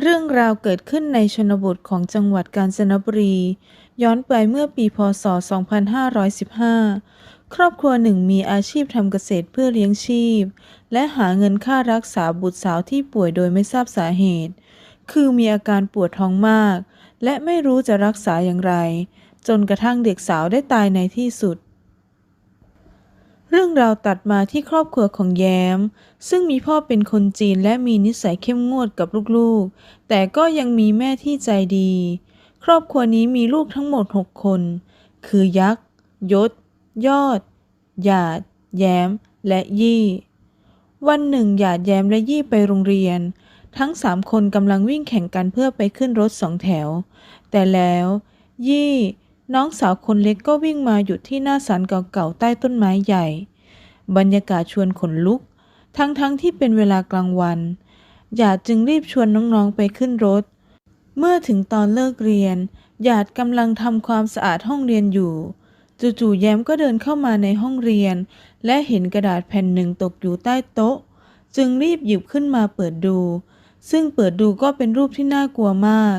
เรื่องราวเกิดขึ้นในชนบทของจังหวัดกาญจนบุรี ย้อนไปเมื่อปีพศ 2515 ครอบครัวหนึ่งมีอาชีพทำเกษตรเพื่อเลี้ยงชีพ และหาเงินค่ารักษาบุตรสาวที่ป่วยโดยไม่ทราบสาเหตุ คือมีอาการปวดท้องมาก และไม่รู้จะรักษาอย่างไร จนกระทั่งเด็กสาวได้ตายในที่สุด เรื่องราวตัดมาที่ครอบครัวของแย้ม ซึ่งมีพ่อเป็นคนจีนและมีนิสัยเข้มงวดกับลูกๆ แต่ก็ยังมีแม่ที่ใจดี ครอบครัวนี้มีลูกทั้งหมด 6 คน คือยักษ์ ยศ ยอด หยาด แย้ม และยี่ วันหนึ่งหยาดแย้มและยี่ไปโรงเรียน ทั้งสามคนกำลังวิ่งแข่งกันเพื่อไปขึ้นรถสองแถว แต่แล้ว ยี่น้องสาวคนเล็กก็วิ่งมาหยุดที่หน้าศาลเก่าๆใต้ต้นไม้ใหญ่ บรรยากาศชวนขนลุก ทั้งๆทที่เป็นเวลากลางวันหยาดจึงรีบชวนน้องๆไปขึ้นรถ เมื่อถึงตอนเลิกเรียนหยาดกำลังทำความสะอาดห้องเรียนอยู่ จู่ๆแย้มก็เดินเข้ามาในห้องเรียน และเห็นกระดาษแผ่นหนึ่งตกอยู่ใต้โต๊ะ จึงรีบหยิบขึ้นมาเปิดดู ซึ่งเปิดดูก็เป็นรูปที่น่ากลัวมาก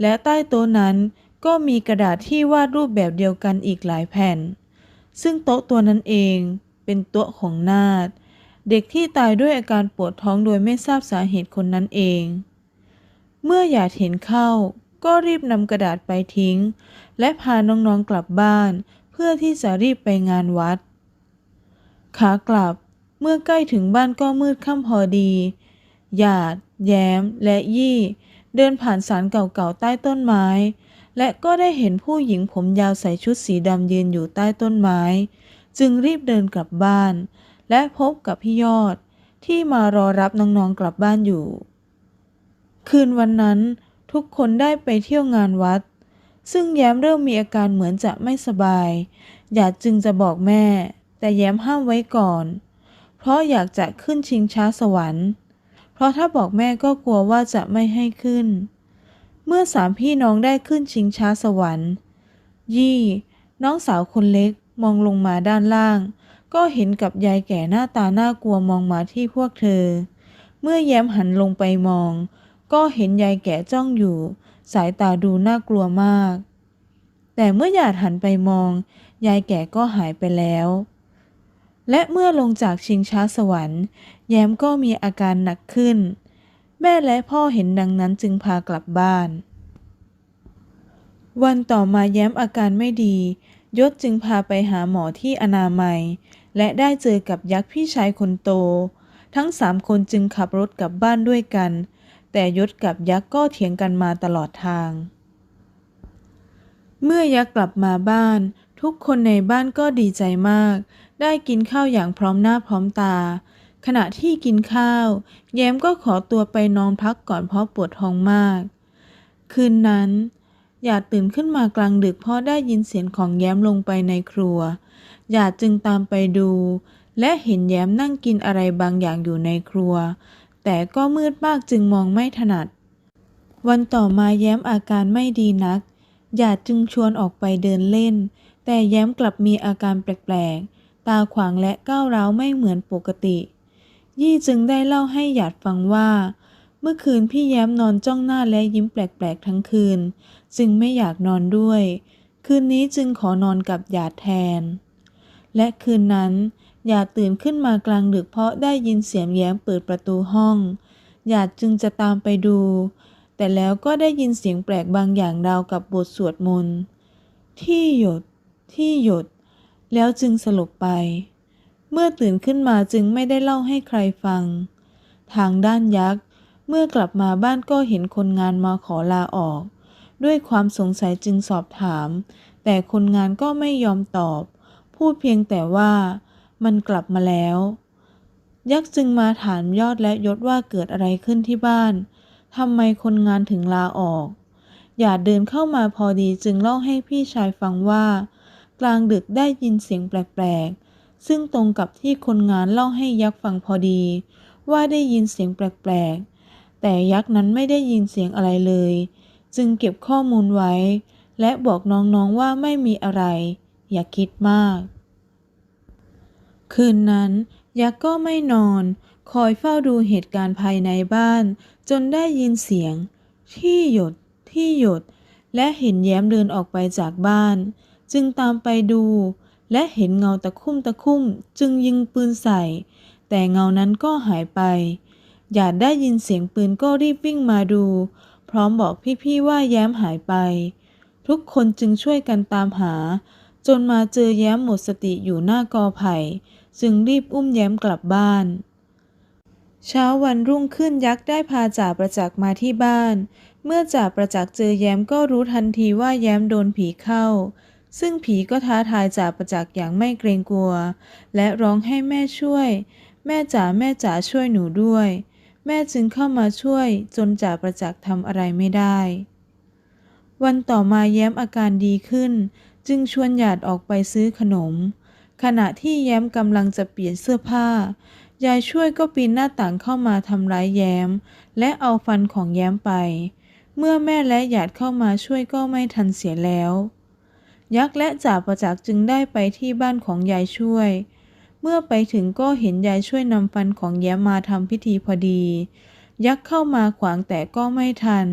และใต้โต๊ะนั้นก็มีกระดาษที่วาดรูปแบบเดียวกันอีกหลายแผ่น ซึ่งโต๊ะตัวนั้นเอง เป็นต๊ะของนาดเด็กที่ตายด้วยอาการปวดท้องโดยไม่ทราบสาเหตุคนนั้นเอง เมื่อหยาดเห็นเข้า ก็รีบนำกระดาษไปทิ้ง และพาน้องๆกลับบ้าน เพื่อที่จะรีบไปงานวัด ขากลับเมื่อใกล้ถึงบ้านก็มืดค่ำพอดี หยาด แย้ม และยี่ เดินผ่านศาลเก่าๆใต้ต้นไม้ และก็ได้เห็นผู้หญิงผมยาวใส่ชุดสีดำยืนอยู่ใต้ต้นไม้ จึงรีบเดินกลับบ้าน และพบกับพี่ยอดที่มารอรับน้องๆกลับบ้านอยู่ คืนวันนั้นทุกคนได้ไปเที่ยวงานวัด ซึ่งแย้มเริ่มมีอาการเหมือนจะไม่สบายหยาดจึงจะบอกแม่ แต่แย้มห้ามไว้ก่อน เพราะอยากจะขึ้นชิงช้าสวรรค์ เพราะถ้าบอกแม่ก็กลัวว่าจะไม่ให้ขึ้น เมื่อสามพี่น้องได้ขึ้นชิงช้าสวรรค์ ยี่ น้องสาวคนเล็ก มองลงมาด้านล่าง ก็เห็นกับยายแก่หน้าตาน่ากลัวมองมาที่พวกเธอ เมื่อแย้มหันลงไปมอง ก็เห็นยายแก่จ้องอยู่ สายตาดูน่ากลัวมาก แต่เมื่อหยาดหันไปมอง ยายแก่ก็หายไปแล้ว และเมื่อลงจากชิงช้าสวรรค์ แย้มก็มีอาการหนักขึ้น แม่และพ่อเห็นดังนั้นจึงพากลับบ้านวันต่อมาแย้มอาการไม่ดี ยศจึงพาไปหาหมอที่อนามัย และได้เจอกับยักษ์พี่ชายคนโต ทั้งสามคนจึงขับรถกลับบ้านด้วยกัน แต่ยศกับยักษ์ก็เถียงกันมาตลอดทาง เมื่อยักษ์กลับมาบ้าน ทุกคนในบ้านก็ดีใจมาก ได้กินข้าวอย่างพร้อมหน้าพร้อมตา ขณะที่กินข้าว แย้มก็ขอตัวไปนอนพักก่อนเพราะปวดท้องมาก คืนนั้น หยาดตื่นขึ้นมากลางดึกเพราะได้ยินเสียงของแย้มลงไปในครัว หยาดจึงตามไปดู และเห็นแย้มนั่งกินอะไรบางอย่างอยู่ในครัว แต่ก็มืดมากจึงมองไม่ถนัด วันต่อมาแย้มอาการไม่ดีนัก หยาดจึงชวนออกไปเดินเล่น แต่แย้มกลับมีอาการแปลกๆ ตาขวางและก้าวร้าวไม่เหมือนปกติ ยี่จึงได้เล่าให้หยาดฟังว่าเมื่อคืนพี่แย้มนอนจ้องหน้าและยิ้มแปลกๆทั้งคืน จึงไม่อยากนอนด้วย คืนนี้จึงขอนอนกับหยาดแทน และคืนนั้นหยาดตื่นขึ้นมากลางดึกเพราะได้ยินเสียงแย้มเปิดประตูห้องหยาดจึงจะตามไปดู แต่แล้วก็ได้ยินเสียงแปลกบางอย่างราวกับบทสวดมนต์ที่หยด ที่หยด แล้วจึงสลบไป เมื่อตื่นขึ้นมาจึงไม่ได้เล่าให้ใครฟัง ทางด้านยักษ์ เมื่อกลับมาบ้านก็เห็นคนงานมาขอลาออก ด้วยความสงสัยจึงสอบถาม แต่คนงานก็ไม่ยอมตอบ พูดเพียงแต่ว่ามันกลับมาแล้ว ยักษ์จึงมาถามยอดและยศว่าเกิดอะไรขึ้นที่บ้านทำไมคนงานถึงลาออกหยาดเดินเข้ามาพอดีจึงเล่าให้พี่ชายฟังว่า กลางดึกได้ยินเสียงแปลกๆ ซึ่งตรงกับที่คนงานเล่าให้ยักษ์ฟังพอดี ว่าได้ยินเสียงแปลกๆ แต่ยักษ์นั้นไม่ได้ยินเสียงอะไรเลย จึงเก็บข้อมูลไว้ และบอกน้องๆว่าไม่มีอะไร อย่าคิดมาก คืนนั้น ยักษ์ก็ไม่นอน คอยเฝ้าดูเหตุการณ์ภายในบ้าน จนได้ยินเสียง ที่หยด ที่หยด และเห็นแย้มเดินออกไปจากบ้าน จึงตามไปดู และเห็นเงาตะคุ่มตะคุ่ม จึงยิงปืนใส่ แต่เงานั้นก็หายไป หยาดได้ยินเสียงปืนก็รีบวิ่งมาดู พร้อมบอกพี่ๆว่าแย้มหายไป ทุกคนจึงช่วยกันตามหา จนมาเจอแย้มหมดสติอยู่หน้ากอไผ่ จึงรีบอุ้มแย้มกลับบ้าน เช้าวันรุ่งขึ้นยักษ์ได้พาจ่าประจักษ์มาที่บ้าน เมื่อจ่าประจักษ์เจอแย้มก็รู้ทันทีว่าแย้มโดนผีเข้า ซึ่งผีก็ท้าทายจ่าประจักษ์อย่างไม่เกรงกลัว และร้องให้แม่ช่วย แม่จ๋าแม่จ๋าช่วยหนูด้วย แม่จึงเข้ามาช่วยจนจ่าประจักษ์ทำอะไรไม่ได้ วันต่อมาแย้มอาการดีขึ้น จึงชวนหยาดออกไปซื้อขนม ขณะที่แย้มกำลังจะเปลี่ยนเสื้อผ้ายายช่วยก็ปีนหน้าต่างเข้ามาทำร้ายแย้ม และเอาฟันของแย้มไป เมื่อแม่และหยาดเข้ามาช่วยก็ไม่ทันเสียแล้ว ยักษ์และจ่าประจักษ์จึงได้ไปที่บ้านของยายช่วย เมื่อไปถึงก็เห็นยายช่วยนำฟันของแย้มมาทำพิธีพอดี ยักษ์เข้ามาขวางแต่ก็ไม่ทัน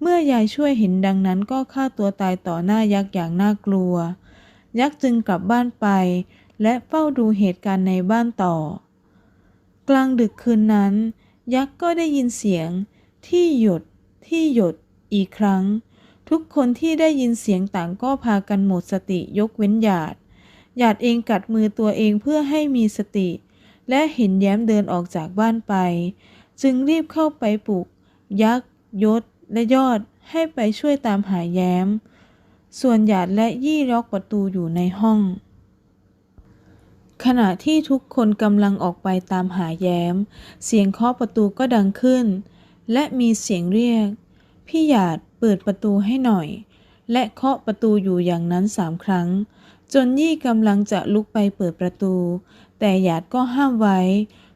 เมื่อยายช่วยเห็นดังนั้นก็ฆ่าตัวตายต่อหน้ายักษ์อย่างน่ากลัว ยักษ์จึงกลับบ้านไป และเฝ้าดูเหตุการณ์ในบ้านต่อ กลางดึกคืนนั้น ยักษ์ก็ได้ยินเสียง ที่หยด ที่หยด อีกครั้ง ทุกคนที่ได้ยินเสียงต่างก็พากันหมดสติยกเว้นหยาด หยาดเองกัดมือตัวเองเพื่อให้มีสติ และเห็นแย้มเดินออกจากบ้านไป จึงรีบเข้าไปปลุก ยักษ์ยศ และยอดให้ไปช่วยตามหาแย้ม ส่วนหยาดและยี่ล็อกประตูอยู่ในห้อง ขณะที่ทุกคนกำลังออกไปตามหาแย้ม เสียงเคาะประตูก็ดังขึ้น และมีเสียงเรียก พี่หยาดเปิดประตูให้หน่อย และเคาะประตูอยู่อย่างนั้นสามครั้ง จนยี่กำลังจะลุกไปเปิดประตู แต่หยาดก็ห้ามไว้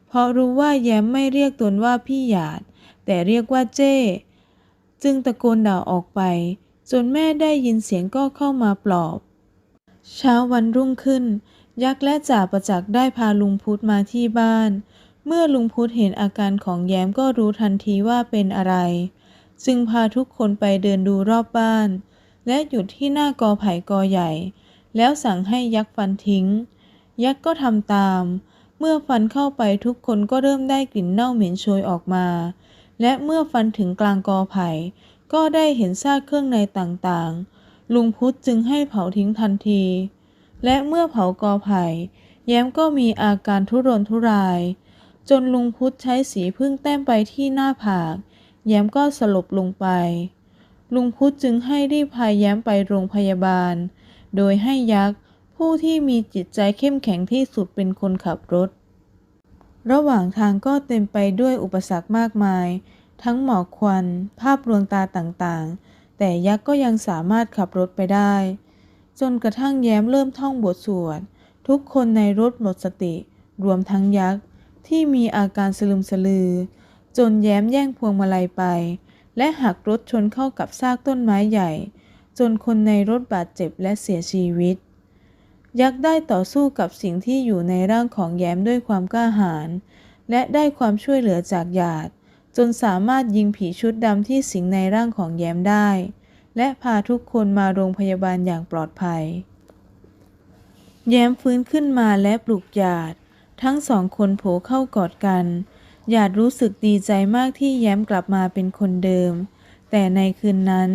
เพราะรู้ว่าแย้มไม่เรียกตนว่าพี่หยาด แต่เรียกว่าเจ้ จึงตะโกนด่าออกไป จนแม่ได้ยินเสียงก็เข้ามาปลอบ เช้าวันรุ่งขึ้น ยักษ์และจ่าประจักษ์ได้พาลุงพุธมาที่บ้าน เมื่อลุงพุธเห็นอาการของแย้มก็รู้ทันทีว่าเป็นอะไร จึงพาทุกคนไปเดินดูรอบบ้าน และหยุดที่หน้ากอไผ่กอใหญ่ แล้วสั่งให้ยักษ์ฟันทิ้ง ยักษ์ก็ทำตาม เมื่อฟันเข้าไปทุกคนก็เริ่มได้กลิ่นเน่าเหม็นโชยออกมา และเมื่อฟันถึงกลางกอไผ่ ก็ได้เห็นซากเครื่องในต่างๆ ลุงพุธจึงให้เผาทิ้งทันที และเมื่อเผากอไผ่ แย้มก็มีอาการทุรนทุราย จนลุงพุธใช้สีพึ่งแต้มไปที่หน้าผาก แย้มก็สลบลงไป ลุงพุธจึงให้รีบพายแย้มไปโรงพยาบาล โดยให้ยักษ์ ผู้ที่มีจิตใจเข้มแข็งที่สุดเป็นคนขับรถ ระหว่างทางก็เต็มไปด้วยอุปสรรคมากมาย ทั้งหมอกควัน ภาพลวงตาต่างๆ แต่ยักษ์ก็ยังสามารถขับรถไปได้ จนกระทั่งแย้มเริ่มท่องบทสวดทุกคนในรถหมดสติ รวมทั้งยักษ์ ที่มีอาการสลึมสลือ จนแย้มแย่งพวงมาลัยไป และหักรถชนเข้ากับซากต้นไม้ใหญ่ จนคนในรถบาดเจ็บและเสียชีวิต ยักษ์ได้ต่อสู้กับสิ่งที่อยู่ในร่างของแย้มด้วยความกล้าหาญและได้ความช่วยเหลือจากหยาด จนสามารถยิงผีชุดดำที่สิงในร่างของแย้มได้ และพาทุกคนมาโรงพยาบาลอย่างปลอดภัย แย้มฟื้นขึ้นมาและปลุกหยาด ทั้งสองคนโผเข้ากอดกันหยาดรู้สึกดีใจมากที่แย้มกลับมาเป็นคนเดิม แต่ในคืนนั้น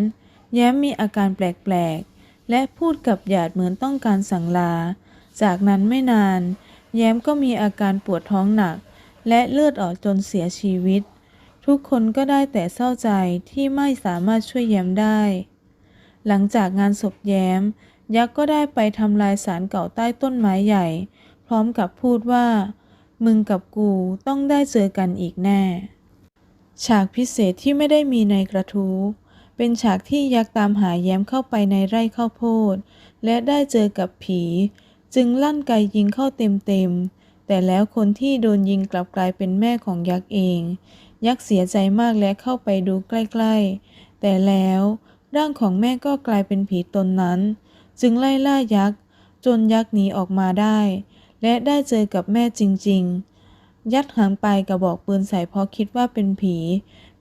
แย้มมีอาการแปลกๆ และพูดกับหยาดเหมือนต้องการสั่งลา จากนั้นไม่นาน แย้มก็มีอาการปวดท้องหนัก และเลือดออกจนเสียชีวิต ทุกคนก็ได้แต่เศร้าใจที่ไม่สามารถช่วยแย้มได้ หลังจากงานศพแย้ม ยักษ์ก็ได้ไปทำลายสารเก่าใต้ต้นไม้ใหญ่ พร้อมกับพูดว่า มึงกับกูต้องได้เจอกันอีกแน่ ฉากพิเศษที่ไม่ได้มีในกระทู้ เป็นฉากที่ยักษ์ตามหาแย้มเข้าไปในไร่ข้าวโพด และได้เจอกับผี จึงลั่นไกยิงเข้าเต็มๆ แต่แล้วคนที่โดนยิงกลับกลายเป็นแม่ของยักษ์เอง ยักษ์เสียใจมากและเข้าไปดูใกล้ๆ แต่แล้วร่างของแม่ก็กลายเป็นผีตนนั้น จึงไล่ล่ายักษ์จนยักษ์หนีออกมาได้ และได้เจอกับแม่จริงๆ ยัดหางไปกระบอกปืนใส่เพราะคิดว่าเป็นผี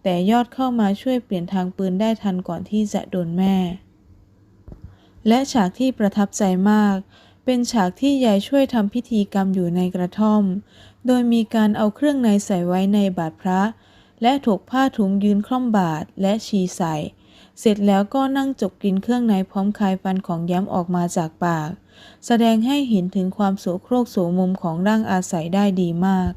แต่ยอดเข้ามาช่วยเปลี่ยนทางปืนได้ทันก่อนที่จะโดนแม่ และฉากที่ประทับใจมาก เป็นฉากที่ยายช่วยทำพิธีกรรมอยู่ในกระท่อม โดยมีการเอาเครื่องในใส่ไว้ในบาตรพระ และถกผ้าถุงยืนคล่อมบาตรและชีใส่ เสร็จแล้วก็นั่งจกกินเครื่องในพร้อมคายฟันของย้ำออกมาจากปาก แสดงให้เห็นถึงความโสโครกโสมุมของร่างอาศัยได้ดีมาก